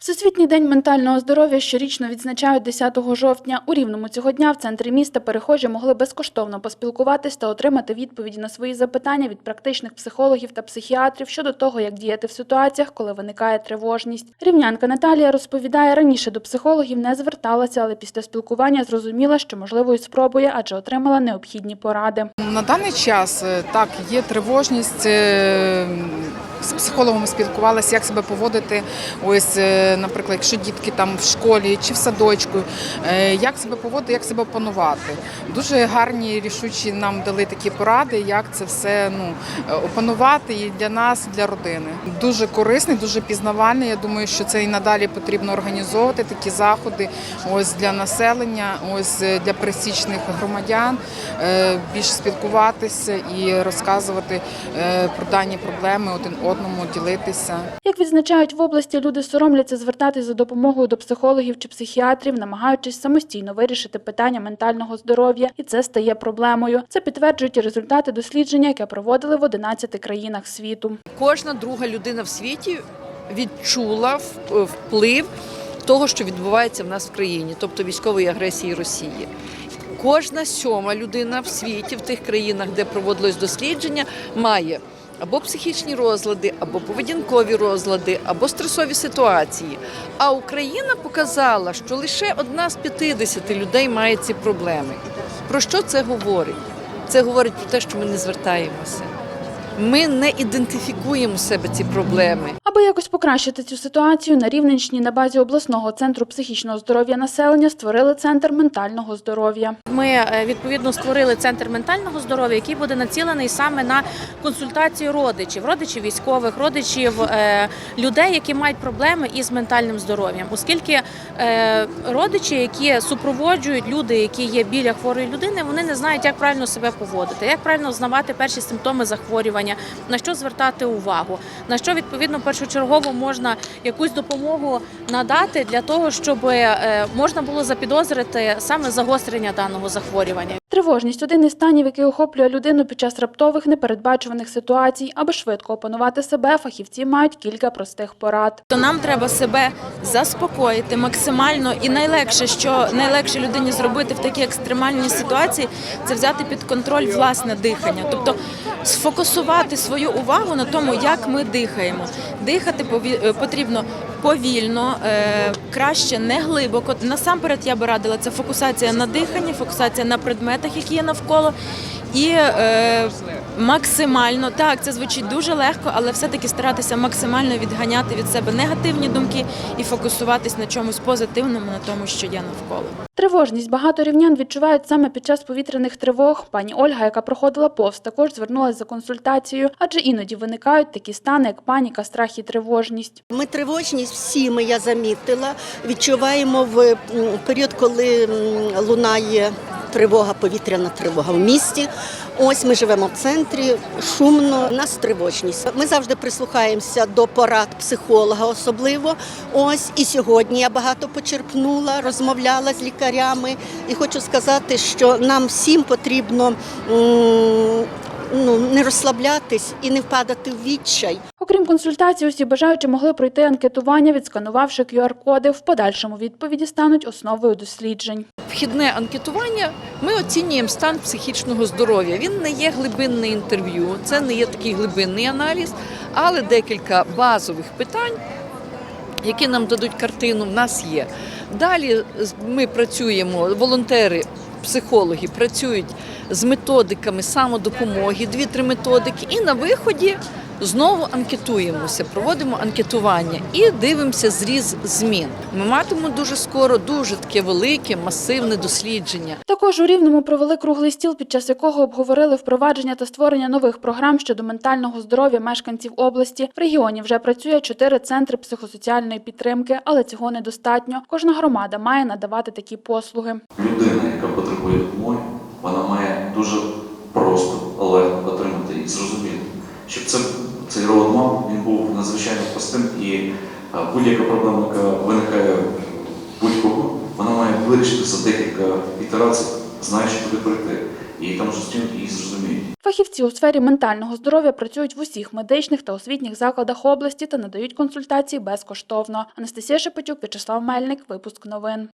Всесвітній день ментального здоров'я щорічно відзначають 10 жовтня. У Рівному цього дня в центрі міста перехожі могли безкоштовно поспілкуватись та отримати відповіді на свої запитання від практичних психологів та психіатрів щодо того, як діяти в ситуаціях, коли виникає тривожність. Рівнянка Наталія розповідає, раніше до психологів не зверталася, але після спілкування зрозуміла, що можливо і спробує, адже отримала необхідні поради. На даний час е, так є тривожність. е, З психологом спілкувалися, як себе поводити. Ось, е, наприклад, якщо дітки там в школі чи в садочку, е, як себе поводити, як себе опанувати. Дуже гарні рішучі нам дали такі поради, як це все ну е, опанувати і для нас, і для родини. Дуже корисний, дуже пізнавальний. Я думаю, що це і надалі потрібно організовувати такі заходи. Ось для населення, ось е, для пересічних громадян більше спілкуватися і розказувати про дані проблеми один одному, ділитися. Як відзначають в області, люди соромляться звертатись за допомогою до психологів чи психіатрів, намагаючись самостійно вирішити питання ментального здоров'я, і це стає проблемою. Це підтверджують результати дослідження, яке проводили в 11 країнах світу. Кожна друга людина в світі відчула вплив того, що відбувається в нас в країні, тобто військової агресії Росії. Кожна сьома людина в світі, в тих країнах, де проводилось дослідження, має або психічні розлади, або поведінкові розлади, або стресові ситуації. А Україна показала, що лише одна з 50 людей має ці проблеми. Про що це говорить? Це говорить про те, що ми не звертаємося. Ми не ідентифікуємо в себе ці проблеми. Аби якось покращити цю ситуацію, на Рівненщині на базі обласного центру психічного здоров'я населення створили центр ментального здоров'я. Ми е, відповідно створили центр ментального здоров'я, який буде націлений саме на консультації родичів, родичів військових, родичів е, людей, які мають проблеми із ментальним здоров'ям, оскільки е, родичі, які супроводжують люди, які є біля хворої людини, вони не знають, як правильно себе поводити, як правильно знавати перші симптоми захворювання, на що звертати увагу, на що відповідно першочергово можна якусь допомогу надати для того, щоб е, можна було запідозрити саме загострення даного захворювання. Тривожність один із станів, який охоплює людину під час раптових непередбачуваних ситуацій. Аби швидко опанувати себе, фахівці мають кілька простих порад. то нам треба себе заспокоїти максимально і найлегше, що найлегше людині зробити в такій екстремальній ситуації, це взяти під контроль власне дихання, тобто сфокусувати свою увагу на тому, як ми дихаємо. Дихати е, потрібно повільно, е, краще не глибоко. Насамперед я би радила це фокусація на диханні, фокусація на предметах, які є навколо. І е, максимально так, це звучить дуже легко, але все-таки старатися максимально відганяти від себе негативні думки і фокусуватись на чомусь позитивному, на тому, що є навколо. Тривожність багато рівнян відчувають саме під час повітряних тривог. Пані Ольга, яка проходила повз, також звернулася за консультацією, адже іноді виникають такі стани, як паніка, страх і тривожність. Ми тривожність всі ми, я замітила, відчуваємо в період, коли лунає тривога, повітряна тривога в місті. Ось ми живемо в центрі, шумно, у нас тривожність. Ми завжди прислухаємося до порад психолога, особливо. Ось і сьогодні я багато почерпнула, розмовляла з лікарями. І хочу сказати, що нам всім потрібно ну, не розслаблятись і не впадати в відчай. Окрім консультацій, усі бажаючі могли пройти анкетування, відсканувавши QR-коди. В подальшому відповіді стануть основою досліджень. Вхідне анкетування ми оцінюємо стан психічного здоров'я. Він не є глибинне інтерв'ю, це не є такий глибинний аналіз, але декілька базових питань, які нам дадуть картину, в нас є. Далі ми працюємо, волонтери, психологи працюють з методиками самодопомоги, дві-три методики, і на виході знову анкетуємося, проводимо анкетування і дивимося зріз змін. Ми матимемо дуже скоро дуже таке велике масивне дослідження. Також у Рівному провели круглий стіл, під час якого обговорили впровадження та створення нових програм щодо ментального здоров'я мешканців області. В регіоні вже працює чотири центри психосоціальної підтримки, але цього недостатньо. Кожна громада має надавати такі послуги. людина, яка потребує допомоги, вона має дуже просто, легко отримати і зрозуміти, щоб це, цей роадмап він був надзвичайно простим і е, будь-яка проблема, яка виникає будь-кого, вона має вирішити за декілька ітерацій, знаючи, куди прийти. і там зустрінуть і зрозуміють. Фахівці у сфері ментального здоров'я працюють в усіх медичних та освітніх закладах області та надають консультації безкоштовно. Анастасія Шепетюк, В'ячеслав Мельник, випуск новин.